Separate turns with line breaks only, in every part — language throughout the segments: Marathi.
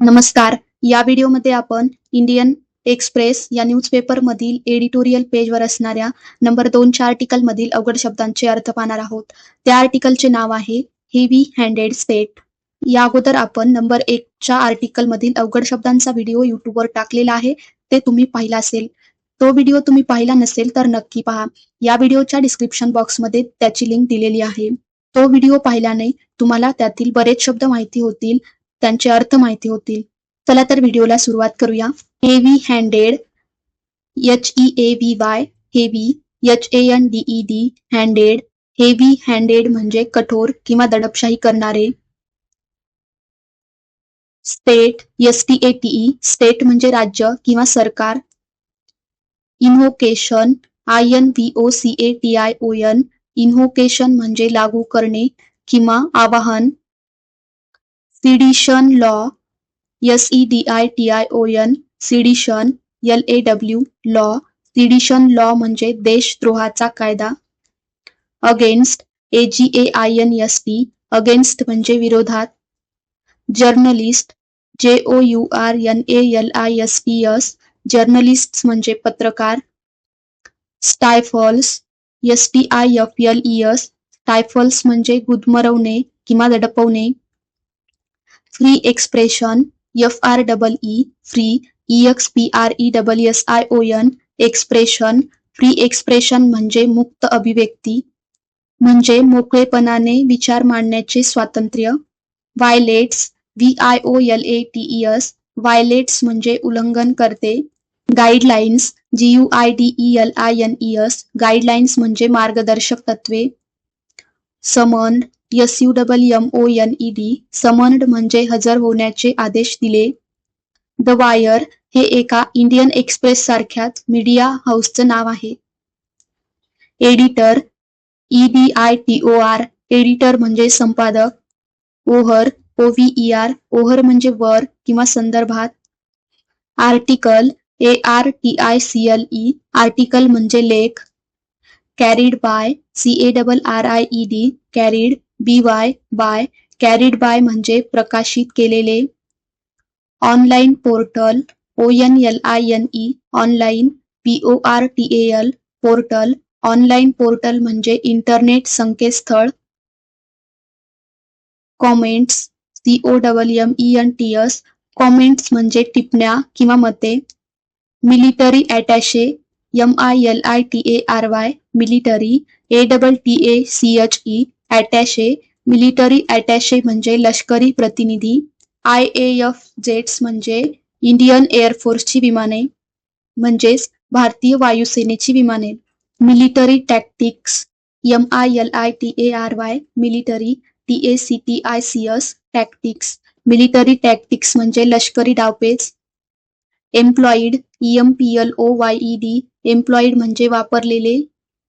नमस्कार. या व्हिडिओमध्ये आपण इंडियन एक्सप्रेस या न्यूजपेपर मधील एडिटोरियल पेजवर असणाऱ्या नंबर दोनच्या आर्टिकल मधील अवघड शब्दांचे अर्थ पाहणार आहोत. त्या आर्टिकलचे नाव आहे हेवी हँडेड स्टेट या अगोदर आपण नंबर एकच्या आर्टिकल मधील अवघड शब्दांचा व्हिडिओ युट्यूबवर टाकलेला आहे. ते तुम्ही पाहिला असेल. तो व्हिडिओ तुम्ही पाहिला नसेल तर नक्की पहा. या व्हिडिओच्या डिस्क्रिप्शन बॉक्समध्ये त्याची लिंक दिलेली आहे. तो व्हिडिओ पाहिल्याने तुम्हाला त्यातील बरेच शब्द माहिती होतील. त्यांचे अर्थ माहिती होतील. चला तर व्हिडिओला सुरुवात करूया. Heavy handed H E A V Y heavy H A N D E D handed heavy handed म्हणजे कठोर किंवा दडपशाही करणारे. State S T A T state म्हणजे राज्य किंवा सरकार. Invocation I N V O C A T I O N invocation म्हणजे लागू करणे किंवा आवाहन. Sedition law S E D I T I O N sedition L A W law sedition law म्हणजे देशद्रोहाचा कायदा. Against A G A I N S T against म्हणजे विरोधात. Journalists J O U R N A L I S T S journalists म्हणजे पत्रकार. Stifles S T I F L E S stifles म्हणजे गुदमरवणे किंवा दडपवणे. Free expression F R double E free E X P R E double S I O N expression free expression म्हणजे मुक्त अभिव्यक्ती म्हणजे मोकळेपणाने विचार मांडण्याचे स्वातंत्र्य violates V I O L A T E S violates म्हणजे उल्लंघन करते guidelines G U I D E L I N E S guidelines म्हणजे मार्गदर्शक तत्वे summon S U double M O N E D summoned म्हणजे हजर होण्याचे आदेश दिले. द वायर हे एका इंडियन एक्सप्रेस सारख्याच मीडिया हाऊसचं नाव आहे. Editor E D I T O R editor म्हणजे संपादक. ओहर ओ व्ही ई आर ओहर म्हणजे वर किंवा संदर्भात. Article A R T I C L E article म्हणजे लेख. Carried by C A double R I E D carried B Y by carried by म्हणजे प्रकाशित केलेले. Online portal O N L I N E online P O R T L portal online portal internet संकेतस्थळ. Comments C O double M E N T S comments म्हणजे टिप्पण्या किंवा मते. Military attache M I L I T A R Y military A double T A C H E attache military attache म्हणजे लष्करी प्रतिनिधी आय ए एफ जेट्स म्हणजे इंडियन एअरफोर्सची विमाने म्हणजेच भारतीय वायुसेनेची विमाने. Military tactics M I L I T A R Y military T A C T I C S tactics military tactics म्हणजे लष्करी डावपेच. Employed E M P L O Y E D employed म्हणजे वापरलेले.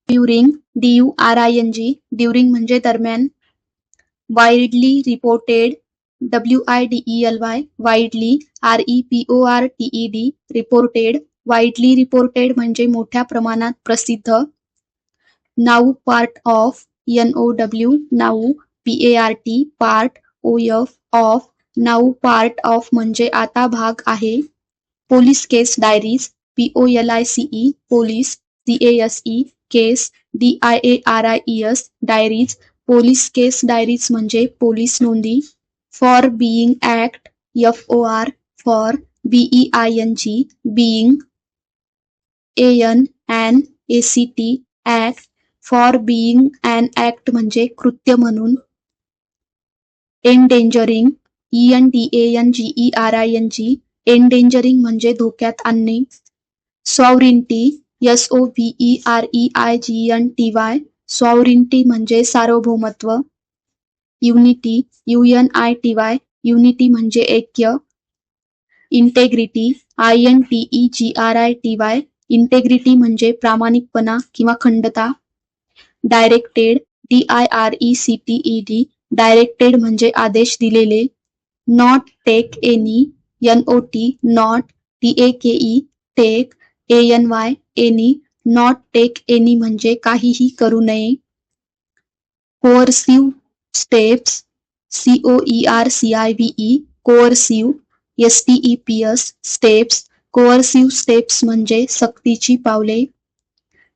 During D U R I N G during म्हणजे दरम्यान widely reported W I D E L Y widely R E P O R T E D reported widely reported म्हणजे मोठ्या प्रमाणात प्रसिद्ध. Now part of N O W now P A R T part O F of now part of म्हणजे आता भाग आहे. Police case diaries P O L case D I A R I E S diaries police case diaries म्हणजे पोलीस नोंदी. For being act F O R for B E I N G being A N and A C T act for being and act म्हणजे कृत्य म्हणून. Endangering E N D A N G E R I N G endangering म्हणजे धोक्यात आणणे. Sovereignty S O V E R E I G N T Y sovereignty म्हणजे सार्वभौमत्व. Unity U N I T Y unity म्हणजे ऐक्य. Integrity I N T E G R I T Y integrity म्हणजे प्रामाणिकपणा किंवा खंडता. Directed D I R E C T E D directed म्हणजे आदेश दिलेले. Not take any N O T not T A K E take A N Y any not take any म्हणजे काहीही करू नये. Coercive steps C O E R C I V E coercive S T E P S steps coercive steps म्हणजे सक्तीची पावले.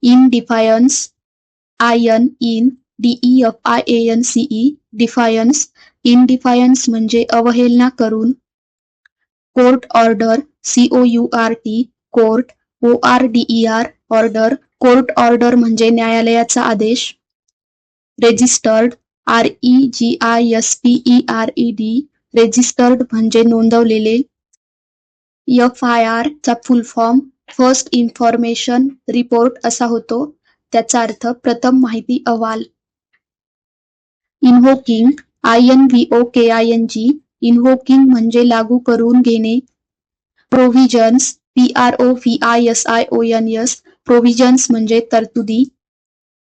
In defiance I N in D E F I A N C E defiance in defiance म्हणजे अवहेलना करून. Court order C O U R T court O R D E R order court order म्हणजे न्यायालयाचा आदेश. Registered R E G I S T E R E D registered म्हणजे नोंदवलेले. एफ आय आर चा full form first information report असा होतो. त्याचा अर्थ प्रथम माहिती अहवाल. Invoking I N V O K I N G invoking म्हणजे लागू करून घेणे. Provisions P R O V I S I O N S provisions म्हणजे तरतुदी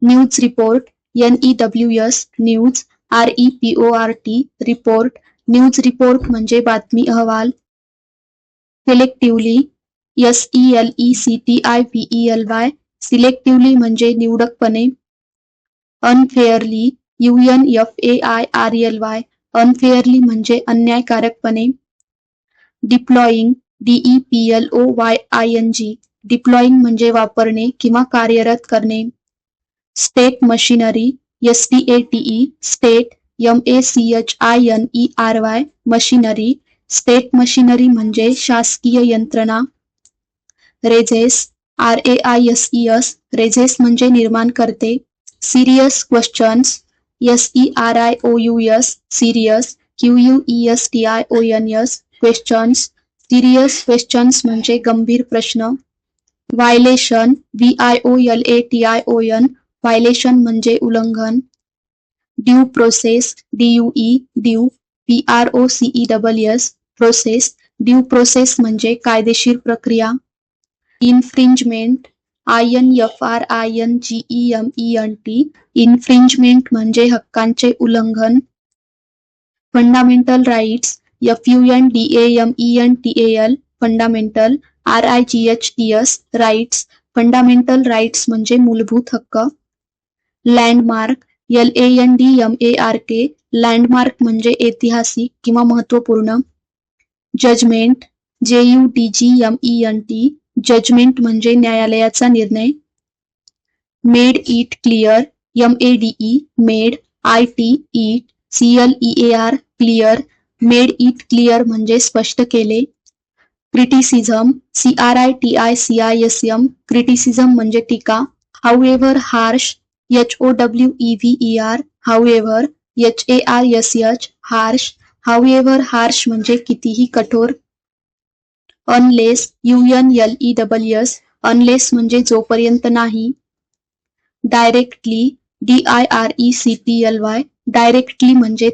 news report N E W S news R E P O R T report news report म्हणजे बातमी अहवाल selectively S E L E C T I V L Y selectively म्हणजे निवडकपणे unfairly U N F A I R L Y unfairly म्हणजे अन्यायकारकपणे deploying D E P L O Y I N G deploying म्हणजे वापरणे किंवा कार्यरत करणे. State machinery S T A T E state M A C H I N E R Y machinery state machinery म्हणजे शासकीय यंत्रणा. Raises R A I S E S raises म्हणजे निर्माण करते serious questions S E R I O U S serious Q U E S T I O N S questions serious questions म्हणजे गंभीर प्रश्न violation V I O L A T I O N violation म्हणजे उल्लंघन due process D U E due P R O C E double S process due process म्हणजे कायदेशीर प्रक्रिया infringement I N F R I N G E M E N T infringement म्हणजे हक्कांचे उल्लंघन fundamental rights F U N D A M E N T A L fundamental R I G H T S rights fundamental rights म्हणजे मूलभूत हक्क. Landmark L A N D M A R K landmark म्हणजे ऐतिहासिक किंवा महत्त्वपूर्ण judgment J U D G M E N T judgment म्हणजे न्यायालयाचा निर्णय. Made it clear M A D E made I T it C L E A R clear made it clear म्हणजे स्पष्ट केले. Criticism C R I T I C I S M criticism टीका. However harsh H O W E R however H A R S H harsh however harsh म्हणजे कितीही कठोर. Unless U N L E double S unless म्हणजे जोपर्यंत नाही. Directly D I R E C T L Y directly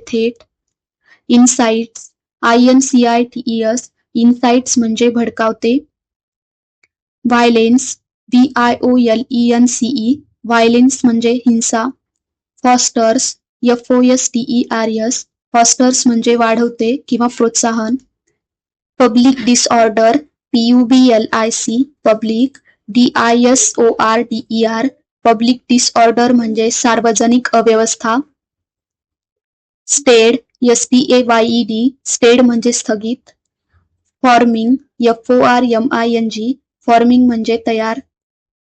थेट. Incites I N C I T E S incites म्हणजे भडकावते. Violence V I O L E N C E violence म्हणजे हिंसा. Fosters F O S T E R S fosters म्हणजे वाढवते किंवा प्रोत्साहन. Public disorder P U B L I C public D I S O R D E R public disorder म्हणजे सार्वजनिक अव्यवस्था. Stayed S T A Y D stayed स्थगित. Forming F O R M I N G forming तयार.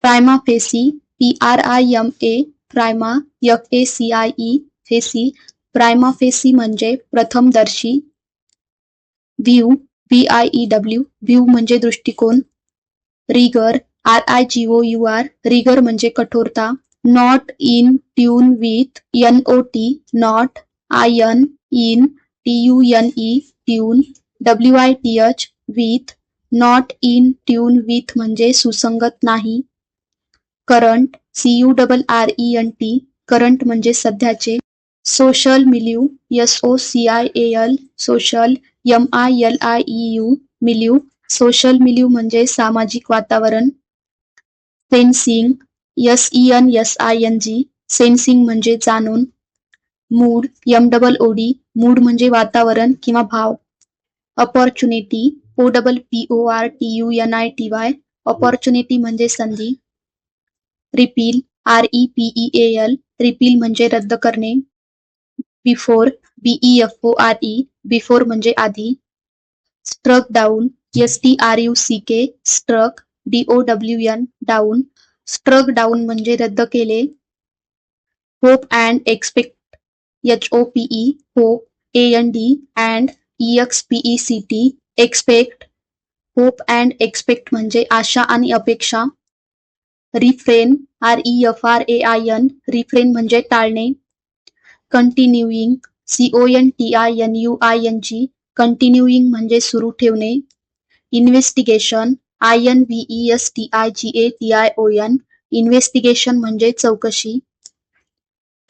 Prima facie P R I M A prima F A C I E facie prima facie म्हणजे प्रथमदर्शी view V I E W view म्हणजे दृष्टिकोन. Rigour R I G O U R rigour म्हणजे कठोरता. Not in tune with N O T not I N T U N E tune W I T H with not in tune with म्हणजे सुसंगत नाही. Current C U double R E N T current म्हणजे सध्याचे. Social milieu S O C I A L social M I L I E U milieu social milieu म्हणजे सामाजिक वातावरण. Sensing S E N S I N G sensing म्हणजे जाणून. Mood M double O D mood म्हणजे वातावरण किंवा भाव. Opportunity O double P O R T U N I T Y opportunity म्हणजे संधी. Repeal R E P E A L repeal म्हणजे रद्द करणे. Before B E F O R E before म्हणजे आधी. Struck down S T R U C K struck D O W N down struck down म्हणजे रद्द केले. Hope and expect H O P E hope A N D and E X P E C T expect hope and expect म्हणजे आशा आणि अपेक्षा. Refrain R E F R A I N refrain म्हणजे टाळणे. Continuing C O N T I N U I N G continuing म्हणजे सुरू ठेवणे. Investigation I N V E S T I G A T I O N investigation म्हणजे चौकशी.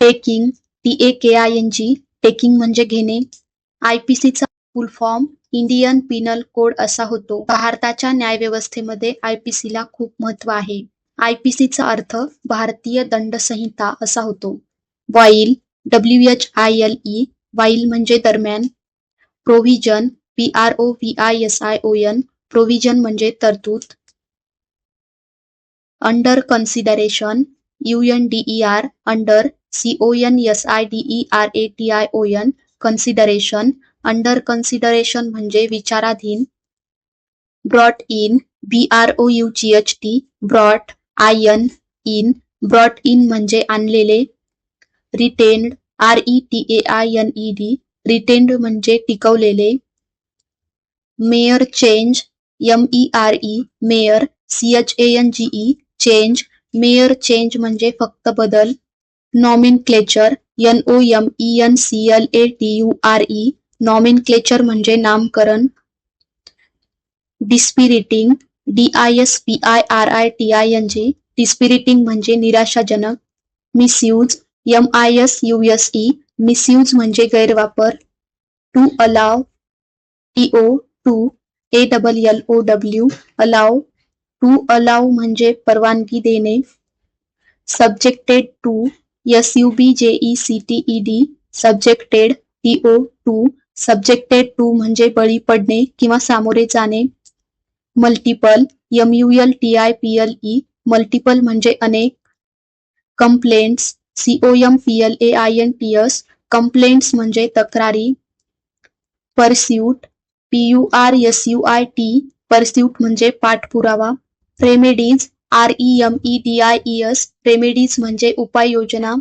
Taking T A K I N G taking म्हणजे घेणे. आयपीसीचा full form Indian penal code असा होतो. भारताच्या न्यायव्यवस्थेमध्ये आयपीसी ला खूप महत्त्व आहे. आयपीसीचा अर्थ भारतीय दंड संहिता असा होतो. While W H I L E while म्हणजे दरम्यान. Provision P R O V I S I O N provision म्हणजे तरतूद. Under consideration U N D E R under C O N S I D E R A T I O N consideration under consideration म्हणजे विचाराधीन. Brought in B R O U G H T brought I N in brought in म्हणजे आणलेले. Retained R E T A I N E D retained म्हणजे टिकवलेले. Mere change M E R E mere C H A N G E change mere change म्हणजे फक्त बदल. Nomenclature N O M E N C L A T U R E nomenclature म्हणजे नामकरण dispiriting D I S P I R I T I N G dispiriting म्हणजे निराशाजनक misuse M I S U S E misuse म्हणजे गैरवापर to allow T O to A double L O W allow to allow म्हणजे परवानगी देणे subjected to S U B J E C T E D subjected T O to subjected to म्हणजे बळी पडणे किंवा सामोरे जाणे. Multiple M U L T I P L E multiple म्हणजे अनेक. Complaints C O M P L A I N T S complaints म्हणजे तक्रारी. Pursuit P U R S U I T pursuit म्हणजे पाठपुरावा. Remedies R E M E D I E S remedies म्हणजे उपाययोजना.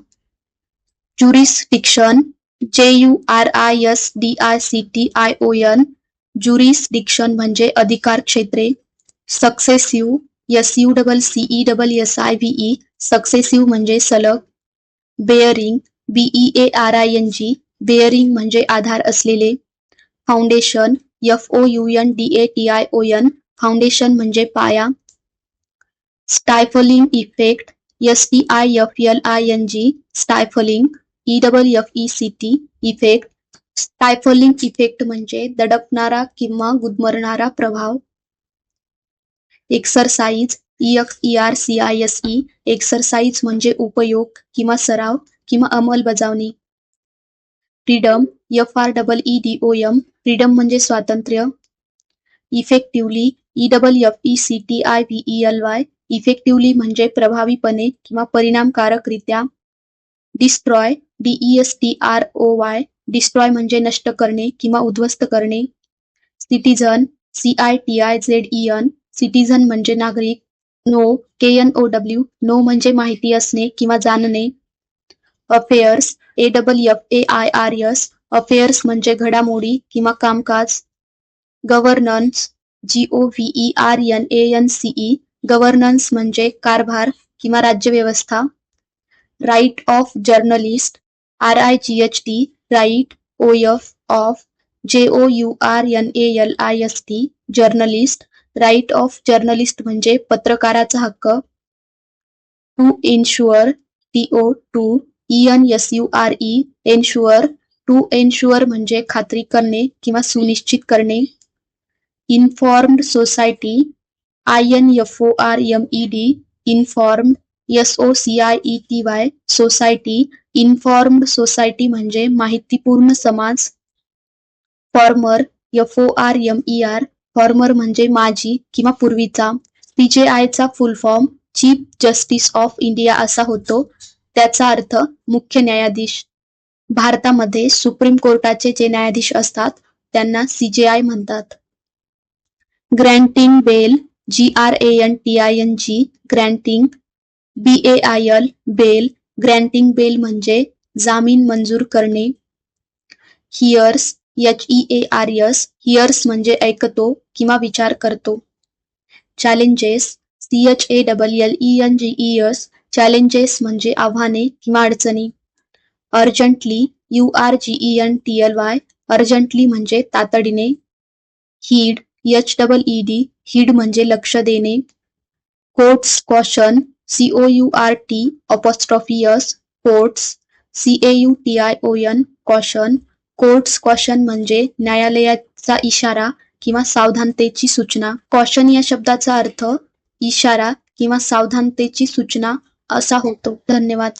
Jurisdiction J U R I S D I C T I O N jurisdiction अधिकार क्षेत्रे. Successive S U double C E double S I V E successive म्हणजे सलग. Bearing B E A R I N G म्हणजे आधार असलेले. Foundation F O U N D A T I O N foundation म्हणजे पाया. Stifling effect S T I F L I N G stifling E double F E C T effect stifling effect म्हणजे दडपणारा किंवा गुदमरणारा प्रभाव. Exercise E X E R C I S E exercise म्हणजे उपयोग किंवा सराव किंवा अंमलबजावणी. Freedom F R double E D O M freedom म्हणजे स्वातंत्र्य. Effectively E double F E C T I V E L Y effectively म्हणजे प्रभावीपणे किंवा परिणामकारकरित्या destroy D E S T R O Y destroy म्हणजे नष्ट करणे किंवा उद्ध्वस्त करणे. Citizen C I T I Z E N citizen म्हणजे नागरिक. Know K N O W know म्हणजे माहिती असणे किंवा जाणणे. Affairs A double F A I R S affairs म्हणजे घडामोडी किंवा कामकाज. Governance G O V E R N A N C E governance म्हणजे कारभार किंवा राज्यव्यवस्था. Right of journalist R I G H T right O F of J O U R N A L I S T journalist right of journalist म्हणजे पत्रकाराचा हक्क. To ensure T O to E N S U R E ensure to ensure म्हणजे खात्री करणे किंवा सुनिश्चित करणे. Informed society I N F O R M E D informed S O C I E T Y society informed society म्हणजे माहितीपूर्ण समाज former F O R M E R former म्हणजे माजी किंवा पूर्वीचा पीजेआय चा full form chief justice of India असा होतो. त्याचा अर्थ मुख्य न्यायाधीश. भारतामध्ये सुप्रीम कोर्टाचे जे न्यायाधीश असतात त्यांना सीजेआय म्हणतात. Granting bail G R A N T I N G granting B A I L bail. Granting bail म्हणजे जामीन मंजूर करणे. Hears H E A R S hears म्हणजे ऐकतो किंवा विचार करतो. Challenges C H A double L E N G E S challenges म्हणजे आव्हाने किंवा अडचणी. Urgently U R G E N T L Y urgently म्हणजे तातडीने. Heed H double E D heed म्हणजे लक्ष देणे. Court's caution C O U R T apostrophe S court's C A U T I O N caution court's caution म्हणजे न्यायालयाचा इशारा किंवा सावधानतेची सूचना. कॉशन या शब्दाचा अर्थ इशारा किंवा सावधानतेची सूचना असा होतो. धन्यवाद.